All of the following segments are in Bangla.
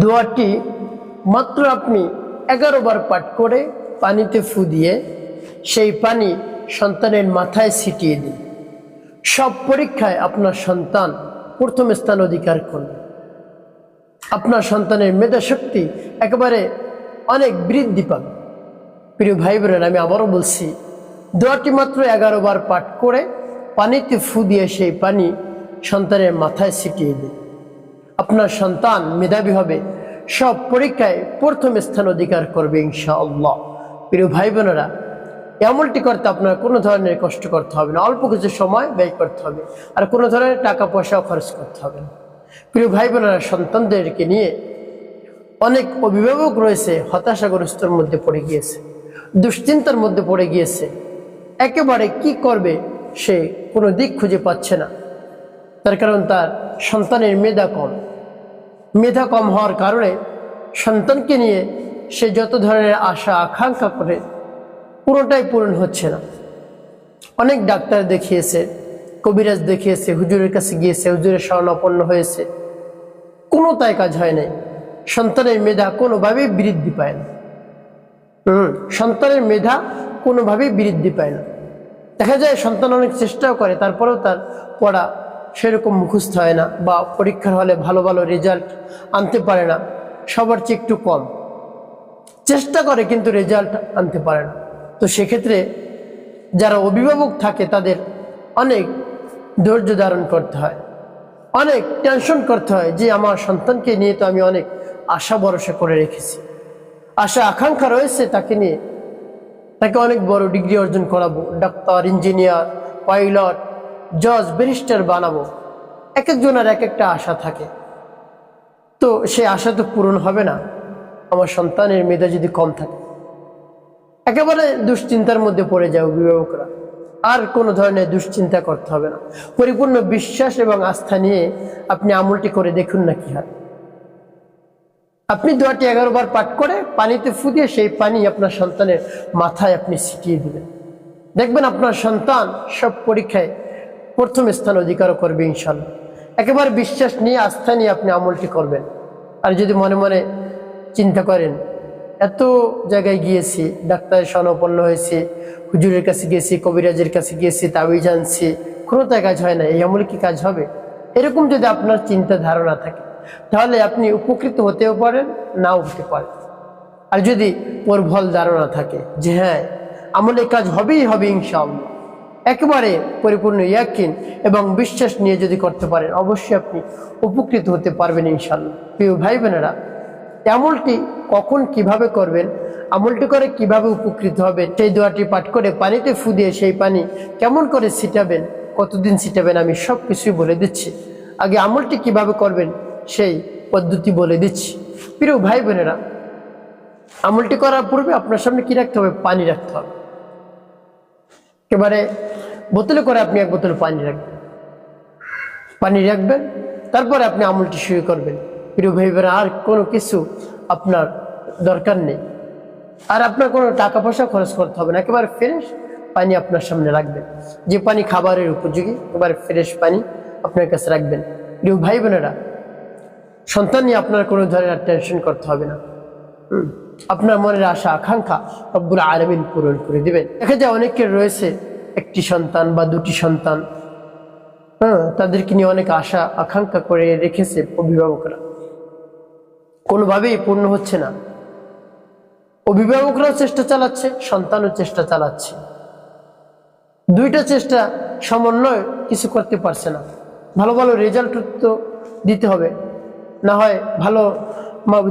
দোয়াটি মাত্র আপনি এগারো বার পাঠ করে পানিতে ফু দিয়ে সেই পানি সন্তানের মাথায় ছিটিয়ে দিন। সব পরীক্ষায় আপনার সন্তান প্রথম স্থান অধিকার করবে। আপনার সন্তানের মেধা শক্তি একেবারে অনেক বৃদ্ধি পাবে। প্রিয় ভাই বোনেরা আমি আবারও বলছি, দোয়াটি মাত্র এগারো বার পাঠ করে পানিতে ফু দিয়ে সেই পানি সন্তানের মাথায় ছিটিয়ে দিন। আপনার সন্তান মেধাবী হবে, সব পরীক্ষায় প্রথম স্থান অধিকার করবে ইনশাআল্লাহ। প্রিয় ভাই বোনেরা এই আমলটি করতে আপনার কোনো ধরনের কষ্ট করতে হবে না, অল্প কিছু সময় ব্যয় করতে হবে, আর কোনো ধরনের টাকা পয়সাও খরচ করতে হবে না। প্রিয় ভাই বোনেরা সন্তানদেরকে নিয়ে অনেক অভিভাবক রয়েছে, হতাশাগ্রস্তর মধ্যে পড়ে গিয়েছে, দুশ্চিন্তার মধ্যে পড়ে গিয়েছে। একেবারে কি করবে সে কোনো দিক খুঁজে পাচ্ছে না। তার কারণ তার সন্তানের মেধা কম। মেধা কম হওয়ার কারণে সন্তানকে নিয়ে সে যত ধরনের আশা, আকাঙ্ক্ষা করে পুরোটাই পূরণ হচ্ছে না। অনেক ডাক্তার দেখিয়েছে, কবিরাজ দেখিয়েছে, হুজুরের কাছে গিয়েছে, হুজুরের স্বর্ণাপন্ন হয়েছে। কোনো তাই কাজ হয় নাই। সন্তানের মেধা কোনোভাবেই বৃদ্ধি পায় না। হুম, সন্তানের মেধা কোনোভাবেই বৃদ্ধি পায় না। দেখা যায় সন্তান অনেক চেষ্টাও করে, তারপরেও তার পড়া সেরকম মুখস্থ হয় না বা পরীক্ষার হলে ভালো ভালো রেজাল্ট আনতে পারে না। সবার চেয়ে একটু কম। চেষ্টা করে কিন্তু রেজাল্ট আনতে পারে না। তো সেক্ষেত্রে যারা অভিভাবক থাকে তাদের অনেক ধৈর্য ধারণ করতে হয়। অনেক টেনশন করতে হয় যে আমার সন্তানকে নিয়ে তো আমি অনেক আশা ভরসা করে রেখেছি। আশা আকাঙ্ক্ষা রয়েছে তাকে নিয়ে। তাকে অনেক বড় ডিগ্রি অর্জন করাবো। ডাক্তার ইঞ্জিনিয়ার পাইলট জজ ব্যারিস্টার বানাবো। এক একজনের এক একটা আশা থাকে। তো সে আশা তো পূরণ হবে না। আমার সন্তানের মেধা যদি কম থাকে। একেবারে দুশ্চিন্তার মধ্যে পড়ে যায় অভিভাবকরা। আর কোনো ধরনের দুশ্চিন্তা করতে হবে না। পরিপূর্ণ বিশ্বাস এবং আস্থা নিয়ে আপনি আমলটি করে দেখুন না কি হয়। আপনি দোয়াটি এগারো বার পাঠ করে পানিতে ফুদিয়ে সেই পানি আপনার সন্তানের মাথায় আপনি ছিটিয়ে দিবেন। দেখবেন আপনার সন্তান সব পরীক্ষায় প্রথম স্থান অধিকার করবে ইনশাল্লাহ একেবারে বিশ্বাস নিয়ে, আস্থা নিয়ে আপনি আমলটি করবেন। আর যদি মনে মনে চিন্তা করেন, এত জায়গায় গিয়েছি ডাক্তারের স্বর্ণপন্ন হয়েছে, হুজুরের কাছে গিয়েছি কবিরাজের কাছে গিয়েছি তাবি জানছি কোনো তাই কাজ হয় না, এই আমলে কি কাজ হবে? এরকম যদি আপনার চিন্তা ধারণা থাকে, তাহলে আপনি উপকৃত হতেও পারেন, নাও হতে পারেন। আর যদি প্রবল ধারণা থাকে যে হ্যাঁ আমলে কাজ হবেই হবে ইনশাআল্লাহ। একেবারে পরিপূর্ণ ইয়াকিন এবং বিশ্বাস নিয়ে যদি করতে পারেন, অবশ্যই আপনি উপকৃত হতে পারবেন ইনশাল্লাহ প্রিয় ভাই বোনেরা আমলটি কখন কীভাবে করবেন, আমলটি করে কীভাবে উপকৃত হবেন, সেই দোয়াটি পাঠ করে পানিতে ফু দিয়ে সেই পানি কেমন করে ছিটাবেন, কতদিন ছিটাবেন, আমি সব কিছুই বলে দিচ্ছি। আগে আমলটি কীভাবে করবেন, সেই পদ্ধতি বলে দিচ্ছি। প্রিয় ভাই বোনেরা আমলটি করার পূর্বে আপনার সামনে কি রাখতে হবে? পানি রাখতে হবে। এবারে বোতলে করে আপনি এক বোতল পানি রাখবেন। পানি রাখবেন তারপরে আপনি আমলটি শুরু করবেন। প্রিয় ভাই বোনেরা আর কোনো কিছু আপনার দরকার নেই। আর আপনার কোনো টাকা পয়সা খরচ করতে হবে না। একেবারে ফ্রেশ পানি আপনার সামনে রাখবেন। যে পানি খাবারের উপযোগী একেবারে ফ্রেশ পানি আপনার কাছে রাখবেন। প্রিয় ভাই বোনেরা সন্তান নিয়ে আপনার কোনো ধরনের টেনশন করতে হবে না। হুম, আপনার মনের আশা, আকাঙ্ক্ষা রব্বুল আলমিন পূরণ করে দিবেন। দেখা যায় অনেকের রয়েছে একটি সন্তান বা দুটি সন্তান। হ্যাঁ তাদেরকে নিয়ে অনেক আশা, আকাঙ্ক্ষা করে রেখেছে অভিভাবকরা। কোনোভাবেই পূর্ণ হচ্ছে না। অভিভাবকরাও চেষ্টা চালাচ্ছে, সন্তানও চেষ্টা চালাচ্ছে। দুইটা চেষ্টা সমন্বয় কিছু করতে পারছে না। ভালো ভালো রেজাল্ট তো দিতে হবে। না হয় ভালো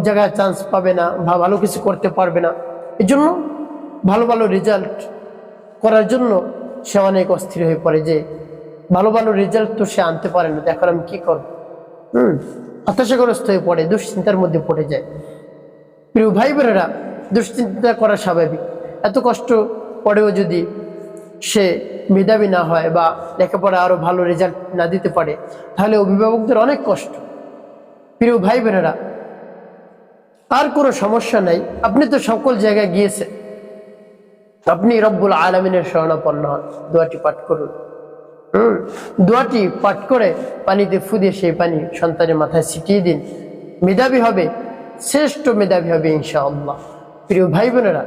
জায়গায় চান্স পাবে না, বা ভালো কিছু করতে পারবে না। এই জন্য ভালো ভালো রেজাল্ট করার জন্য সে অনেক অস্থির হয়ে পড়ে যে ভালো ভালো রেজাল্ট তো সে আনতে পারে না এখন আমি কী করব? হুম, হতাশাগ্রস্ত হয়ে পড়ে, দুশ্চিন্তার মধ্যে পড়ে যায়। প্রিয় ভাই বোনেরা, দুশ্চিন্তা করা স্বাভাবিক। এত কষ্ট পরেও যদি সে মেধাবী না হয় বা লেখাপড়া আরও ভালো রেজাল্ট না দিতে পারে, তাহলে অভিভাবকদের অনেক কষ্ট। প্রিয় ভাই বোনেরা আর কোনো সমস্যা নাই। আপনি তো সকল জায়গায় গিয়েছেন। আপনি রব্বুল আলমিনের শরণাপন্ন হন দোয়াটি পাঠ করুন। হুম, দোয়াটি পাঠ করে পানিতে ফু দিয়ে সেই পানি সন্তানের মাথায় ছিটিয়ে দিন। মেধাবী হবে, শ্রেষ্ঠ মেধাবী হবে ইনশাআল্লাহ। প্রিয় ভাই বোনেরা,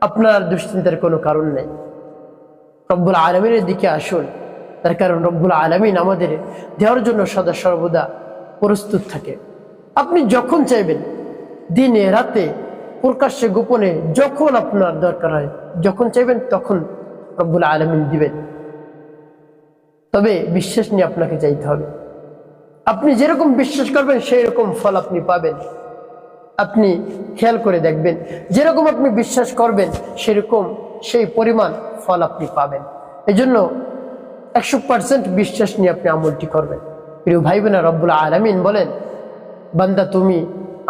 আপনার দুশ্চিন্তার কোনো কারণ নেই। রব্বুল আলমিনের দিকে আসুন। তার কারণ রব্বুল আলমিন আমাদের দেওয়ার জন্য সদা সর্বদা প্রস্তুত থাকে। আপনি যখন চাইবেন দিনে, রাতে, প্রকাশ্যে, গোপনে, যখন আপনার দরকার হয়, যখন চাইবেন, তখন রব্বুল আলমিন দিবেন। তবে বিশ্বাস নিয়ে আপনাকে চাইতে হবে। আপনি যেরকম বিশ্বাস করবেন সেই রকম ফল আপনি পাবেন। আপনি খেয়াল করে দেখবেন, যেরকম আপনি বিশ্বাস করবেন, সেরকম সেই পরিমাণ ফল আপনি পাবেন। এই জন্য একশো পার্সেন্ট বিশ্বাস নিয়ে আপনি আমলটি করবেন। প্রিয় ভাই বোনা রব্বুল আলমিন বলেন, বান্দা তুমি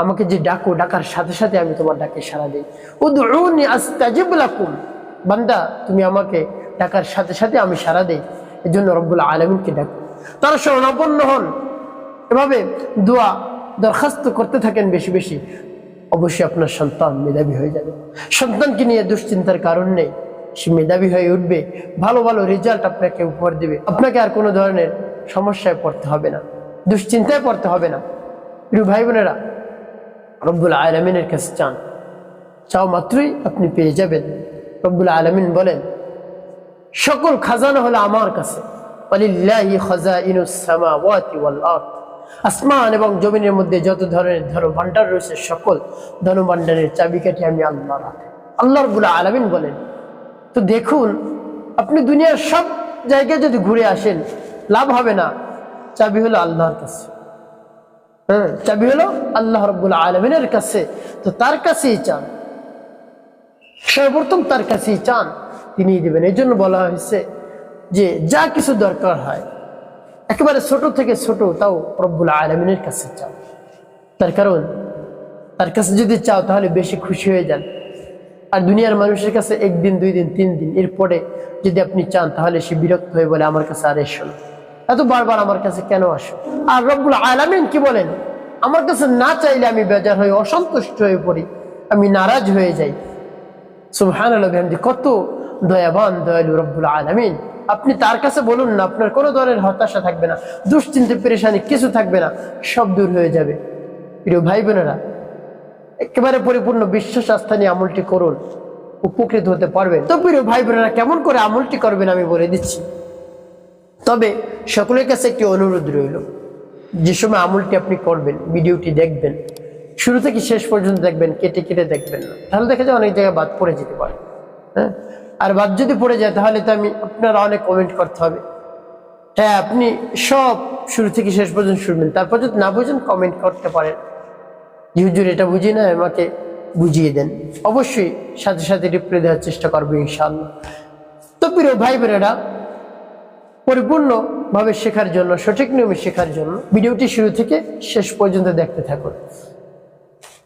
আমাকে যে ডাকো, ডাকার সাথে সাথে আমি তোমার ডাকে সাড়া দিই। উদউনি আস্তাজিব লাকুম। বান্দা, তুমি আমাকে ডাকার সাথে সাথে আমি সাড়া দিই। এই জন্য রব্বুল আলমিনকে ডাকো। তারা শরণাপন্ন হন। এভাবে দোয়া দরখাস্ত করতে থাকেন বেশি বেশি। অবশ্যই আপনার সন্তান মেধাবী হয়ে যাবে। সন্তানকে নিয়ে দুশ্চিন্তার কারণ নেই। সে মেধাবী হয়ে উঠবে। ভালো ভালো রেজাল্ট আপনাকে উপহার দেবে। আপনাকে আর কোনো ধরনের সমস্যায় পড়তে হবে না। দুশ্চিন্তায় পড়তে হবে না। ভাই বোনেরা রব্বুল আলমিনের কাছে চান। চাও মাত্রই আপনি পেয়ে যাবেন। রব্বুল আলমিন বলেন, সকল খাজানা হলো আমার কাছে। আসমান এবং জমিনের মধ্যে যত ধরনের ধন ভান্ডার রয়েছে, সকল ধন ভান্ডারের চাবিকাঠি আমি আল্লাহ আল্লাহ রবুল আলমিন বলেন, তো দেখুন, আপনি দুনিয়ার সব জায়গায় যদি ঘুরে আসেন, লাভ হবে না। চাবি হলো আল্লাহর কাছে। চাবি হলো আল্লাহ রব্বুল আলমিনের কাছে। তো তার কাছেই চান। সর্বপ্রথম তার কাছেই চান, তিনি দেবেন। এই জন্য বলা হয়েছে যে, যা কিছু দরকার হয়, একেবারে ছোট থেকে ছোট, তাও রব্বুল আলমিনের কাছে চাও তার কারণ, তার কাছে যদি চাও, তাহলে বেশি খুশি হয়ে যান। আর দুনিয়ার মানুষের কাছে একদিন, দুই দিন, তিন দিন, এরপরে যদি আপনি চান, তাহলে সে বিরক্ত হয়ে বলে, আমার কাছে আর এসো না। এত বারবার আমার কাছে কেন আসো? আর রব্বুল আলমিন কি বলেন? আমার কাছে না চাইলে আমি বেজার হয়ে, অসন্তুষ্ট হয়ে পড়ি, আমি নারাজ হয়ে যাই। সুবহান কত দয়াবান, দয়ালু রব্বুল আলমিন। আপনি তার কাছে বলুন না, আপনার কোনো ধরনের হতাশা থাকবে না, দুশ্চিন্তে, পেরেশানি কিছু থাকবে না, সব দূর হয়ে যাবে। প্রিয় ভাই বোনেরা, একেবারে পরিপূর্ণ বিশ্বাস, আস্থা নিয়ে আমলটি করুন, উপকৃত হতে পারবেন। তো প্রিয় ভাই বোনেরা, কেমন করে আমলটি করবেন আমি বলে দিচ্ছি। তবে সকলের কাছে একটি অনুরোধ রইল, যে সময় আমলটি আপনি করবেন, ভিডিওটি দেখবেন, শুরু থেকে শেষ পর্যন্ত দেখবেন, কেটে কেটে দেখবেন না। তাহলে দেখা যায় অনেক জায়গায় বাদ পড়ে যেতে পারে হ্যাঁ? আর বাদ যদি পড়ে যায়, তাহলে তো আমি আপনারা অনেক কমেন্ট করতে হবে। হ্যাঁ আপনি সব শুরু থেকে শেষ পর্যন্ত শুনবেন, তারপর যদি না বুঝেন কমেন্ট করতে পারেন। হুজুর, এটা বুঝি না, আমাকে বুঝিয়ে দেন। অবশ্যই সাথে সাথে রিপ্লাই দেওয়ার চেষ্টা করব, ইনশাআল্লাহ। তো প্রিয় ভাই বোনেরা পরিপূর্ণভাবে শেখার জন্য, সঠিক নিয়মে শেখার জন্য ভিডিওটি শুরু থেকে শেষ পর্যন্ত দেখতে থাকুন।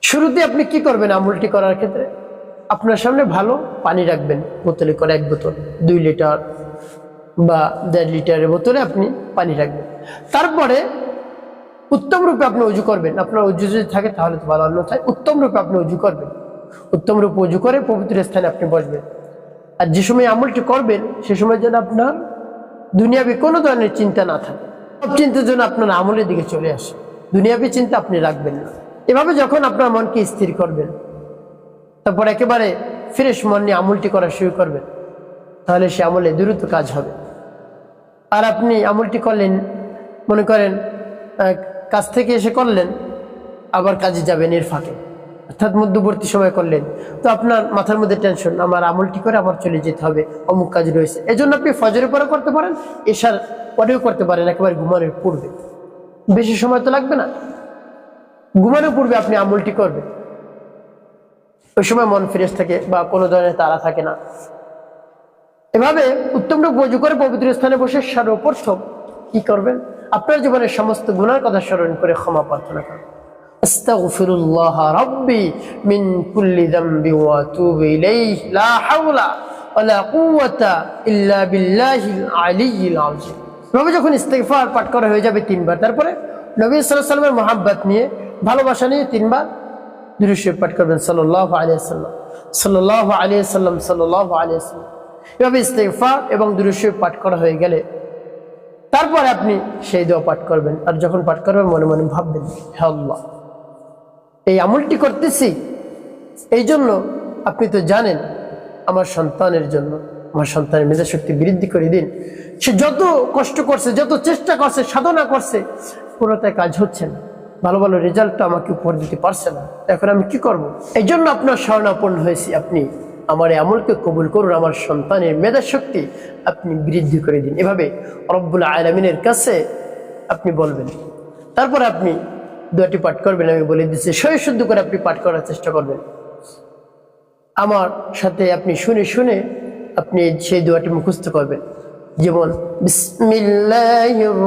শুরুতে আপনি কি করবেন আমলটি করার ক্ষেত্রে? আপনার সামনে ভালো পানি রাখবেন বোতলে করে এক বোতল, দুই লিটার বা দেড় লিটারের বোতলে আপনি পানি রাখবেন। তারপরে উত্তম রূপে আপনি উজু করবেন। আপনার উজু যদি থাকে তাহলে তো ভালো, অন্যথায় উত্তম রূপে আপনি উজু করবেন। উত্তম রূপে উজু করে পবিত্র স্থানে আপনি বসবেন। আর যে সময় আমলটি করবেন, সে সময় যেন আপনার দুনিয়াবি কোনো ধরনের চিন্তা না থাকে। সব চিন্তার জন্য আপনার আমলের দিকে চলে আসে। দুনিয়াবি চিন্তা আপনি রাখবেন না। এভাবে যখন আপনার মনকে স্থির করবেন, তারপর একেবারে ফ্রেশ মন নিয়ে আমলটি করা শুরু করবেন, তাহলে সে আমলে দ্রুত কাজ হবে। আর আপনি আমলটি করলেন, মনে করেন কাজ থেকে এসে করলেন, আবার কাজে যাবেন এর ফাঁকে। অর্থাৎ মধ্যবর্তী সময় করলেন। তো আপনার মাথার মধ্যে টেনশন আমার আমলটি করে? আবার চলে যেতে হবে। অমুক কাজ রয়েছে। এই জন্য আপনি ফজরের পরে করতে পারেন, এশার পরেও করতে পারেন, একেবারে ঘুমানোর পূর্বে। বেশি সময় তো লাগবে না। ঘুমানোর পূর্বে আপনি আমলটি করবেন। ওই সময় মন ফ্রেশ থাকে বা কোনো ধরনের তারা থাকে না। এভাবে উত্তম রূপ বজু করে পবিত্র স্থানে বসে সর্বপ্রথম কি করবেন? আপনার জীবনের সমস্ত গুণার কথা স্মরণ করে ক্ষমা প্রার্থনা করবেন। আস্তাগফিরুল্লাহ রাব্বি মিন কুল্লি যামবি ওয়া আতুবু ইলাইহি, লা হাওলা ওয়ালা কুওয়াতা ইল্লা বিল্লাহিল আলিয়্যিল আযীম। এভাবে যখন ইস্তেগফার পাঠ করা হয়ে যাবে তিনবার, তারপরে নবী আলাইহি সাল্লামের মহাব্বত নিয়ে ভালোবাসা নিয়ে তিনবার দুরুশরীফ পাঠ করবেন, সাল্লাল্লাহু আলাইহি সাল্লাম সাল্লাল্লাহু আলাইহি সাল্লাম সাল্লাল্লাহু আলাইহি সাল্লাম এভাবে ইস্তেগফার এবং দুরুশরীফ পাঠ করা হয়ে গেলে তারপরে আপনি সেই দোয়া পাঠ করবেন। আর যখন পাঠ করবেন, মনে মনে ভাববেন, হে আল্লাহ এই আমলটি করতেছি। এই জন্য আপনি তো জানেন, আমার সন্তানের জন্য, আমার সন্তানের মেধা শক্তি বৃদ্ধি করে দিন। সে যত কষ্ট করছে, যত চেষ্টা করছে, সাধনা করছে পুরোটাই কাজ হচ্ছে না। ভালো ভালো রেজাল্টটা আমাকে উপহার দিতে পারছে না। এখন আমি কি করব। এই জন্য আপনার স্মরণাপন্ন হয়েছি আপনি। আমার এই আমলকে কবুল করুন, আমার সন্তানের মেধা শক্তি আপনি বৃদ্ধি করে দিন। এভাবে রব্বুল আলমিনের কাছে আপনি বলবেন। তারপর আপনি দোয়াটি পাঠ করবেন, আমি বলে দিচ্ছি সহি শুদ্ধ করে আপনি পাঠ করার চেষ্টা করবেন। আমার সাথে আপনি শুনে শুনে আপনি সেই দোয়াটি মুখস্থ করবেন। যেমন বিসমিল্লাহির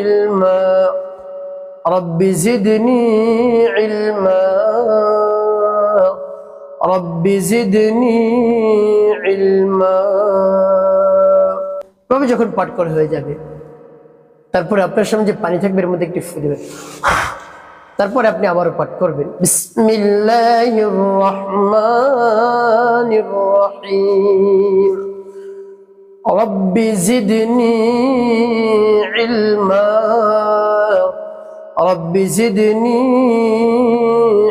ইলমা رب زدني علما رب زدني علما তবে যখন পাঠ করা হয়ে যাবে তারপরে আপনার সামনে যে পানি থাকবে এর মধ্যে একটি ফু দেবেন তারপরে আপনি আবারও পাঠ করবেন বিসমিল্লাহির রহমানির রহিম رب زدني علما رب زدني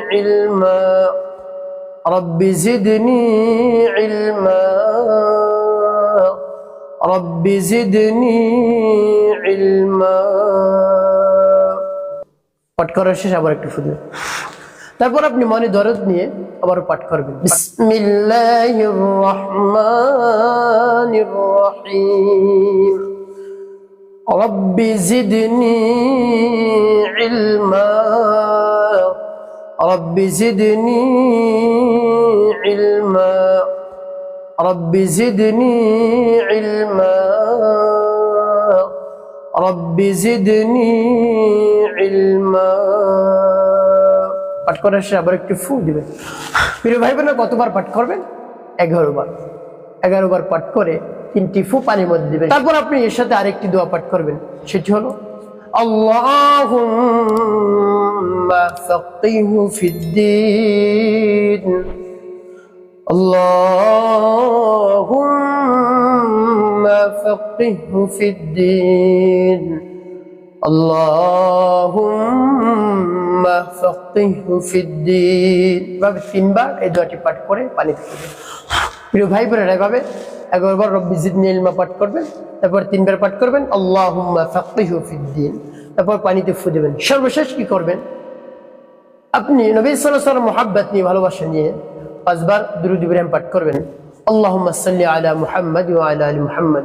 علما رب زدني علما رب زدني علما পাঠ করার শেষ আবার একটু ফুদবে তারপর আপনি মনে দরদ নিয়ে আবার পাঠ করবেন বিসমিল্লাহির রহমানির রহিম رب زدني علما رب زدني علما رب زدني علما رب زدني علما পাঠ করার শেষে আবার একটু ফু দিবেন প্রিয় ভাই বোনেরা কতবার পাঠ করবেন এগারো বার এগারো বার পাঠ করে তিনটি ফু পানির মধ্যে দিবেন তারপর আপনি এর সাথে আরেকটি দোয়া পাঠ করবেন সেটি হলো اللهم فقهه في الدين اللهم فقهه في الدين اللهم فقهه في الدين ভাবে তিনবার এই দোয়াটি পাঠ করে পানিতে পড়বেন প্রিয় ভাই বোনেরা এভাবে এগারোবার রব্বি জিদনি ইলমা পাঠ করবেন তারপর তিনবার পাঠ করবেন আল্লাহুম্মা ফাক্কিহু ফিদ্দিন তারপর পানিতে ফু দেবেন সর্বশেষ কি করবেন আপনি নবী সাল্লাল্লাহু আলাইহি মোহাব্বত নিয়ে ভালোবাসা নিয়ে পাঁচবার দুরুদ ইব্রাহিম পাঠ করবেন আল্লাহুম্মা সাল্লি আলা মুহাম্মদ ওয়া আলা আলি মুহাম্মদ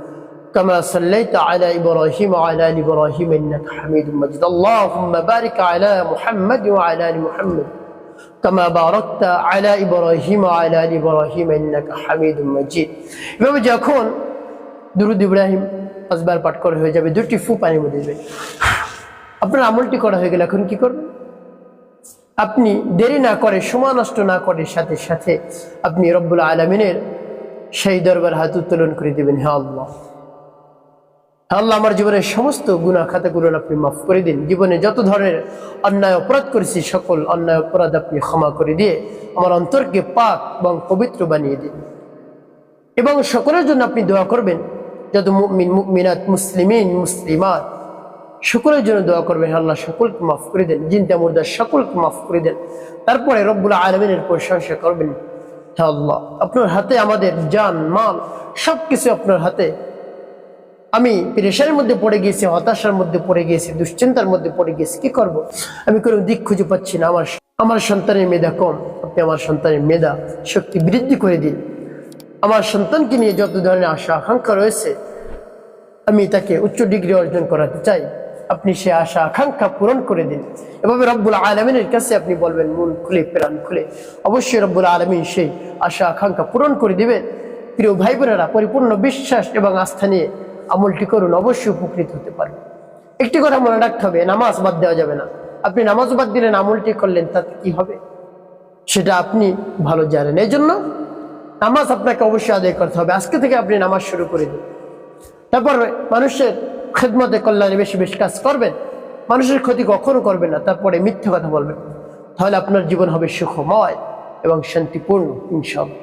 كما صليت على إبراهيم وعلى آل إبراهيم إنك حميد مجيد اللهم بارك على محمد وعلى آل محمد كما باركت على إبراهيم وعلى آل إبراهيم إنك حميد مجيد এভাবে যখন দুরুদ ইব্রাহিম পাঁচবার পাঠ করা হয়ে যাবে দুটি ফু পানির মধ্যে দেবে আপনার আমলটি করা হয়ে গেলে এখন কি করবেন আপনি দেরি না করে সময় নষ্ট না করে সাথে সাথে আপনি রব্বুল আলমিনের সেই দরবার হাত উত্তোলন করে দেবেন হ্যাঁ আল্লাহ আল্লাহ আমার জীবনের সমস্ত গুণা খাতাগুলো আপনি মাফ করে দিন। জীবনে যত ধরনের অন্যায় অপরাধ করেছি, সকল অন্যায় অপরাধ আপনি ক্ষমা করে দিয়ে আমার অন্তরকে পাক এবং পবিত্র বানিয়ে দিন। এবং সকলের জন্য আপনি দোয়া করবেন, যত মুমিনাত, মুসলিমিন, মুসলিমাত, সকলের জন্য দোয়া করবেন, আল্লাহ সকলকে মাফ করে দেন জিন্দা মুর্দা সকলকে মাফ করে দেন। তারপরে রব্বুল আলমিনের প্রশংসা করবেন হ্যাঁ আল্লাহ, আপনার হাতে আমাদের জান, মাল সব কিছু আপনার হাতে আমি পেরেশানের মধ্যে পড়ে গিয়েছি, হতাশার মধ্যে পড়ে গিয়েছি, দুশ্চিন্তার মধ্যে পড়ে গিয়েছি, কি করব। আমি কোনো দিক খুঁজে পাচ্ছি না। আমার আমার সন্তানের মেধা কম। আপনি আমার সন্তানের মেধা, শক্তি বৃদ্ধি করে দিন। আমার সন্তানকে নিয়ে যত ধরনের আশা, আকাঙ্ক্ষা রয়েছে, আমি তাকে উচ্চ ডিগ্রি অর্জন করাতে চাই। আপনি সে আশা, আকাঙ্ক্ষা পূরণ করে দিন। এভাবে রব্বুল আলমিনের কাছে আপনি বলবেন, মন খুলে, প্রাণ খুলে। অবশ্যই রব্বুল আলমিন সেই আশা, আকাঙ্ক্ষা পূরণ করে দিবেন। প্রিয় ভাই বোনেরা পরিপূর্ণ বিশ্বাস এবং আস্থা নিয়ে আমলটি করুন, অবশ্যই উপকৃত হতে পারবেন। একটি কথা মনে রাখতে হবে, নামাজ বাদ দেওয়া যাবে না। আপনি নামাজ বাদ দিলেন আমলটি করলেন, তাতে কি হবে? সেটা আপনি ভালো জানেন। এই জন্য নামাজ আপনাকে অবশ্যই আদায় করতে হবে। আজকে থেকে আপনি নামাজ শুরু করে দিন। তারপর মানুষের খেদমতে কল্যাণে বেশি বেশি কাজ করবেন। মানুষের ক্ষতি কখনো করবেন না, তারপরে মিথ্যে কথা বলবেন। তাহলে আপনার জীবন হবে সুখময় এবং শান্তিপূর্ণ ইনশাল্লাহ